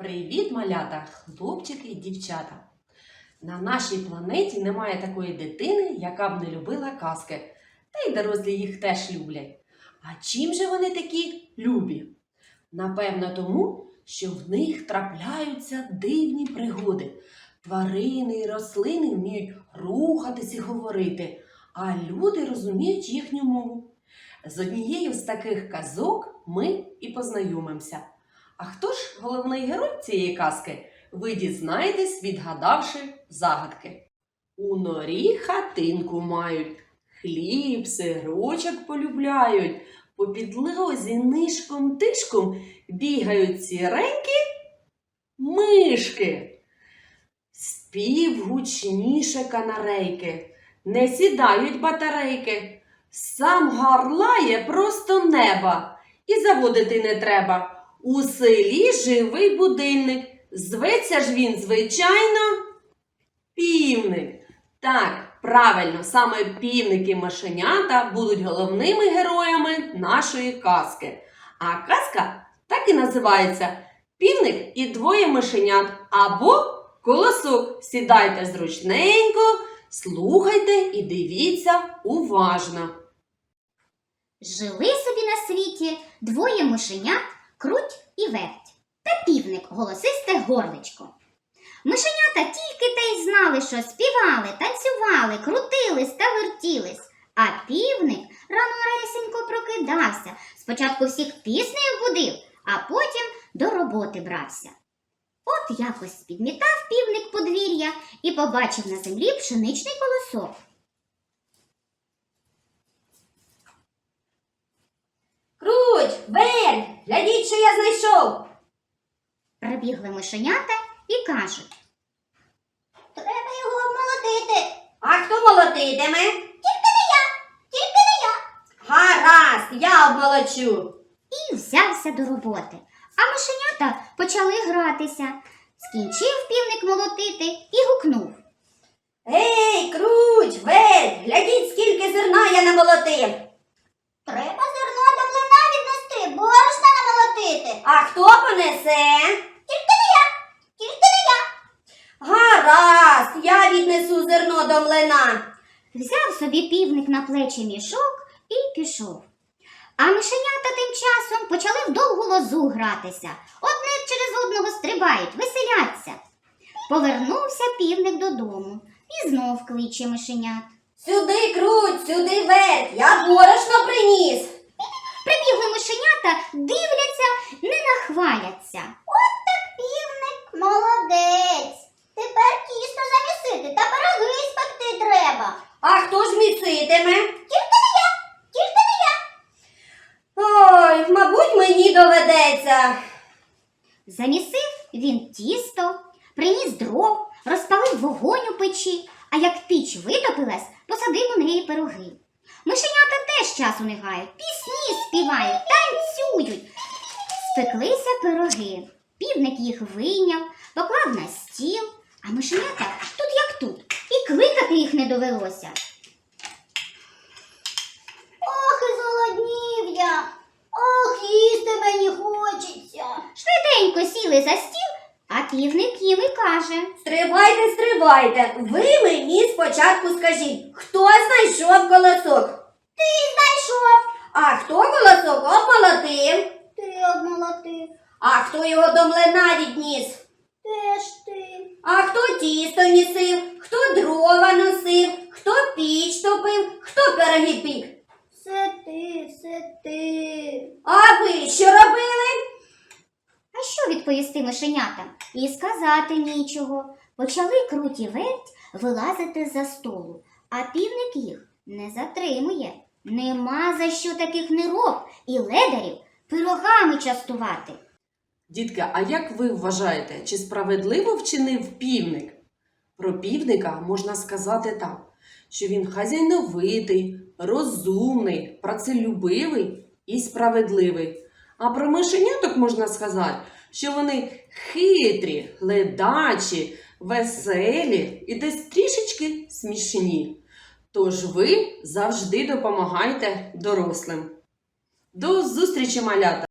Привіт, малята, хлопчики і дівчата! На нашій планеті немає такої дитини, яка б не любила казки. Та й дорослі їх теж люблять. А чим же вони такі любі? Напевно, тому, що в них трапляються дивні пригоди. Тварини і рослини вміють рухатись і говорити, а люди розуміють їхню мову. З однією з таких казок ми і познайомимося. А хто ж головний герой цієї казки? Ви дізнаєтесь, відгадавши загадки. У норі хатинку мають, хліб, сирочок полюбляють, по підлозі нишком тишком бігають сіренькі мишки. Спів гучніше канарейки, не сідають батарейки, сам гарлає просто неба, і заводити не треба. У селі живий будильник. Зветься ж він, звичайно, півник. Так, правильно, саме півники мишенята будуть головними героями нашої казки. А казка так і називається Півник і двоє мишенят або колосок. Сідайте зручненько, слухайте і дивіться уважно. Жили собі на світі двоє мишенят, круть і верть, та півник голосисте горличко. Мишенята тільки те й знали, що співали, танцювали, крутились та вертілись. А півник рано ресенько прокидався, спочатку всіх піснею будив, а потім до роботи брався. От якось підмітав півник подвір'я і побачив на землі пшеничний колосок. Круть, Бель, глядіть, що я знайшов. Прибігли мишенята і кажуть. Треба його обмолотити. А хто молотитиме? Тільки не я, тільки не я. Гаразд, я обмолочу. і взявся до роботи. А мишенята почали гратися. Скінчив півник молотити і гукнув. Гей, круть, Бель, глядіть, скільки зерна я намолотив. Треба зерно до млина віднести, борошна намолотити. А хто понесе? Тільки не я, тільки не я. Гаразд, я віднесу зерно до млина. Взяв собі півник на плечі мішок і пішов. А мишенята тим часом почали в довгу лозу гратися. Одне через одного стрибають, веселяться. Повернувся півник додому і знов кличе мишенят. Сюди, круть, сюди вверх, я борошно приніс. Прибігли мишенята, дивляться, не нахваляться. От так півник молодець. Тепер тісто замісити та пироги спекти треба. А хто ж міситиме? Тільки не я, тільки не я. Ой, мабуть, мені доведеться. Замісив він тісто, приніс дров, розпалив вогонь у печі, а як піч витопилась, посадив у неї пироги. Мишенята теж часу не гають, пісні співають, танцюють. Спеклися пироги. Півник їх вийняв, поклав на стіл, а мишенята тут як тут, і кликати їх не довелося. Ох, і зголоднів я. Ох, їсти мені хочеться. Швиденько сіли за стіл, а півник їм і каже. Стривайте, стривайте. Ви мені спочатку скажіть, хто знайшов колосок? Ти знайшов. А хто колосок обмолотив? Ти обмолотив. А хто його до млина відніс? Теж ти. А хто тісто місив, хто дрова носив, хто піч топив, хто пироги пік? Все ти, все ти. А ви що робили? А що відповісти мишенятам? І сказати нічого. Почали круті верть вилазити за столу, а півник їх не затримує. Нема за що таких нирок і ледарів пирогами частувати. Дітки, а як ви вважаєте, чи справедливо вчинив півник? Про півника можна сказати так, що він хазяйновитий, розумний, працелюбивий і справедливий. А про мишеняток можна сказати, що вони хитрі, ледачі, веселі і десь трішечки смішні. Тож ви завжди допомагайте дорослим. До зустрічі, малята!